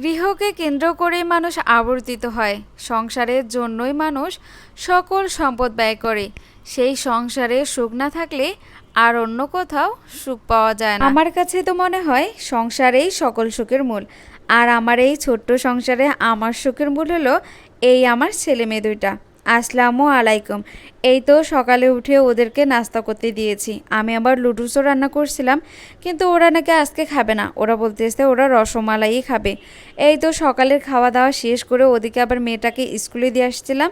গৃহকে কেন্দ্র করেই মানুষ আবর্তিত হয়। সংসারের জন্যই মানুষ সকল সম্পদ ব্যয় করে। সেই সংসারে সুখ না থাকলে আর অন্য কোথাও সুখ পাওয়া যায় না। আমার কাছে তো মনে হয় সংসারেই সকল সুখের মূল। আর আমার এই ছোট্ট সংসারে আমার সুখের মূল হলো এই আমার ছেলে মেয়ে দুইটা। আসসালামু আলাইকুম। এই তো সকালে উঠে ওদেরকে নাস্তা করতে দিয়েছি। আমি আবার লুডুসও রান্না করছিলাম, কিন্তু ওরা নাকি আজকে খাবে না। ওরা বলতেছে ওরা রসমালাই খাবে। এই তো সকালের খাওয়া দাওয়া শেষ করে ওদিকে আবার মেয়েটাকে স্কুলে দিয়ে আসছিলাম।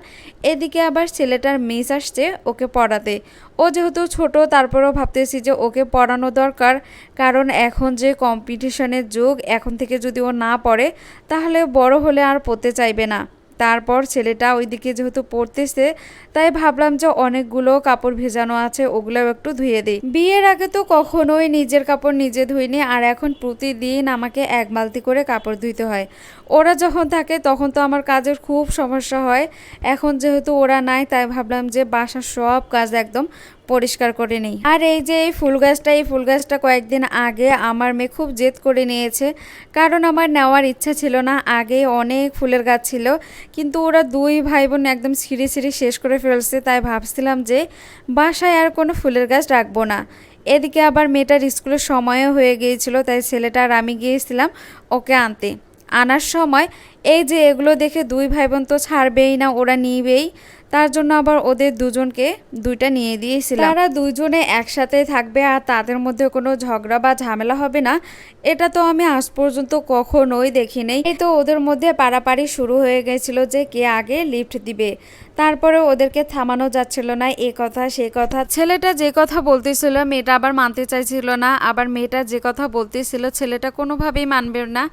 এদিকে আবার ছেলেটার মিস আসছে ওকে পড়াতে। ও যেহেতু ছোট, তারপরেও ভাবতেছি যে ওকে পড়ানো দরকার। কারণ এখন যে কম্পিটিশনের যুগ, এখন থেকে যদি ও না পড়ে, তাহলে বড় হলে আর পড়তে চাইবে না। তারপর ছেলেটা ওইদিকে যেহেতু পড়তেছে, তাই ভাবলাম যে অনেকগুলো কাপড় ভেজানো আছে, ওগুলোও একটু ধুয়ে দিই। বিয়ের আগে তো কখনোই নিজের কাপড় নিজে ধুইনি, আর এখন প্রতিদিন আমাকে এক বালতি করে কাপড় ধুইতে হয়। ওরা যখন থাকে তখন তো আমার কাজের খুব সমস্যা হয়। এখন যেহেতু ওরা নাই, তাই ভাবলাম যে বাসার সব কাজ একদম পরিষ্কার করে নিই। আর এই যে এই ফুল গাছটা, এই ফুল গাছটা কয়েকদিন আগে আমার মেয়ে খুব জেদ করে নিয়েছে। কারণ আমার নেওয়ার ইচ্ছা ছিল না, আগে অনেক ফুলের গাছ ছিল। কিন্তু ওরা দুই ভাই বোন একদম সিঁড়ি সিঁড়ি শেষ করে ফেলছে। তাই ভাবছিলাম যে বাসায় আর কোনো ফুলের গাছ রাখব না। এদিকে আবার মেয়েটার স্কুলের সময়ও হয়ে গিয়েছিল, তাই ছেলেটা আর আমি গিয়েছিলাম ওকে আনতে। আনার সময় এই যে এগুলো দেখে দুই ভাই বোন তো ছাড়বেই না, ওরা নিবেই। তার জন্য আবার ওদের দুজনকে দুইটা নিয়ে দিয়েছিলাম। তারা দুজনে একসাথে থাকবে আর তাদের মধ্যে কোনো ঝগড়া বা ঝামেলা হবে না। এটা তো আমি আজ পর্যন্ত কখনোই দেখি নেই এই তো ওদের মধ্যে পাড়াপাড়ি শুরু হয়ে গেছিল যে কে আগে লিফট দিবে। তারপরে ওদেরকে থামানো যাচ্ছিল না, এ কথা, সে কথা। ছেলেটা যে কথা বলতেছিল, মেয়েটা আবার মানতে চাইছিল না। আবার মেয়েটা যে কথা বলতেছিল, ছেলেটা কোনোভাবেই মানবে না।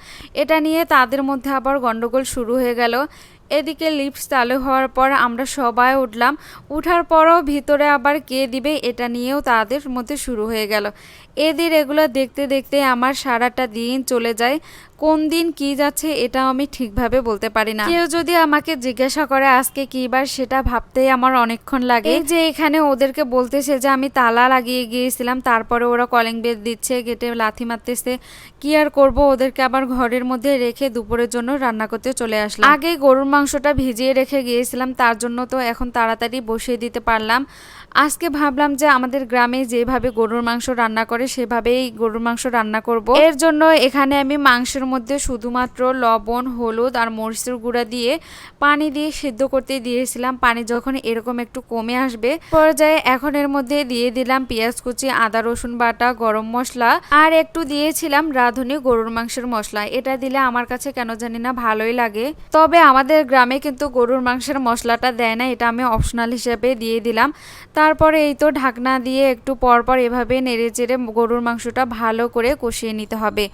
এটা নিয়ে তাদের মধ্যে আবার গন্ডগোল শুরু হয়ে গেল। এদিকে লিফট চালু হওয়ার পর আমরা সবাই উঠলাম। উঠার পরও ভিতরে আবার কে দিবে এটা নিয়েও তাদের মধ্যে শুরু হয়ে গেল। এদের এগুলো দেখতে দেখতে আমার সারাটা দিন চলে যায়। কোন দিন কি যাচ্ছে এটা আমি ঠিকভাবে বলতে পারি না। কেউ যদি আমাকে জিজ্ঞাসা করে আজকে কি বার, সেটা ভাবতেই আমার অনেকক্ষণ লাগে। যে এখানে ওদেরকে বলতেছে যে আমি তালা লাগিয়ে গিয়েছিলাম, তারপরে ওরা কলিং বেল দিচ্ছে গেটে লাথি মারতেছে। কি আর করব? ওদেরকে আবার ঘরের মধ্যে রেখে দুপুরের জন্য রান্না করতে চলে আসলাম। আগে গরুর মাংসটা ভিজিয়ে রেখে গিয়েছিলাম, তার জন্য তো এখন তাড়াতাড়ি বসিয়ে দিতে পারলাম। আজকে ভাবলাম যে আমাদের গ্রামে যেভাবে গরুর মাংস রান্না করে, সেভাবেই গরুর মাংস রান্না করব। এর জন্য এখানে আমি মাংসের মধ্যে শুধুমাত্র লবণ, হলুদ আর মরিচের গুঁড়া দিয়ে পানি দিয়ে সিদ্ধ করতে দিয়েছিলাম। পানি যখন এরকম একটু কমে আসবে, পর্যায়ে এখন এর মধ্যে দিয়ে দিলাম পেঁয়াজ কুচি, আদা, রসুন বাটা, গরম মশলা আর একটু দিয়েছিলাম রাঁধুনি গরুর মাংসের মশলা। এটা দিলে আমার কাছে কেন জানি না ভালোই লাগে। তবে আমাদের গ্রামে কিন্তু গরুর মাংসের মশলাটা দেয় না, এটা আমি অপশনাল হিসেবে দিয়ে দিলাম। তারপরে এই তো ঢাকনা দিয়ে একটু পরপর এভাবে নেড়ে চেড়ে গরুর মাংসটা ভালো করে কষিয়ে নিতে হবে।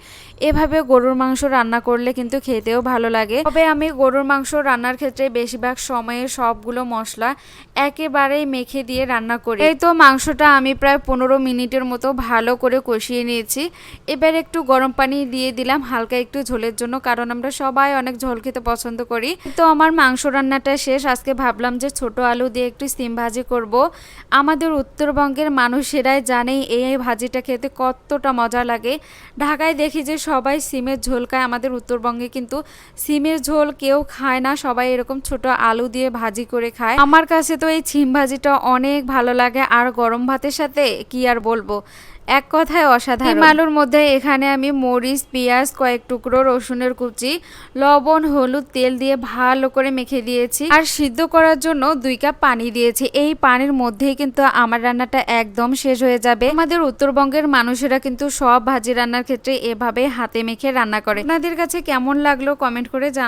এভাবে গরুর মাংস রান্না করলে কিন্তু খেতেও ভালো লাগে। তবে আমি গরুর মাংস রান্নার ক্ষেত্রে বেশিরভাগ সময়ে সবগুলো মশলা একেবারেই মেখে দিয়ে রান্না করি। এই তো মাংসটা আমি প্রায় পনেরো মিনিটের মতো ভালো করে কষিয়ে নিয়েছি। এবার একটু গরম পানি দিয়ে দিলাম, হালকা একটু ঝোলের জন্য, কারণ আমরা সবাই অনেক ঝোল খেতে পছন্দ করি। তো আমার মাংস রান্নাটা শেষ, আজকে ভাবলাম যে ছোট আলু দিয়ে একটু সিম ভাজি করব। আমাদের উত্তরবঙ্গের মানুষেরাই জানে এই ভাজিটা খেতে কতটা মজা লাগে। ঢাকায় দেখি যে সবাই সিমের ঝোল খায় আমাদের উত্তরবঙ্গে কিন্তু সিমের ঝোল কেউ খায় না, সবাই এরকম ছোট আলু দিয়ে ভাজি করে খায়। আমার কাছে তো এই ছিম ভাজিটা অনেক ভালো লাগে, আর গরম ভাতের সাথে কি আর বলব? এক কথায় অসাধারণ। আলুর মধ্যে এখানে আমি মরিচ, পেঁয়াজ, কয়েক টুকরো, রসুনের কুচি, লবণ, হলুদ, তেল দিয়ে ভালো করে মেখে দিয়েছি আর সিদ্ধ করার জন্য দুই কাপ পানি দিয়েছি। এই পানির মধ্যেই কিন্তু আমার রান্নাটা একদম শেষ হয়ে যাবে। আমাদের উত্তরবঙ্গের মানুষেরা কিন্তু সব ভাজি রান্নার ক্ষেত্রে এভাবে হাতে মেখে রান্না করে। আপনাদের কাছে কেমন লাগল কমেন্ট করে জান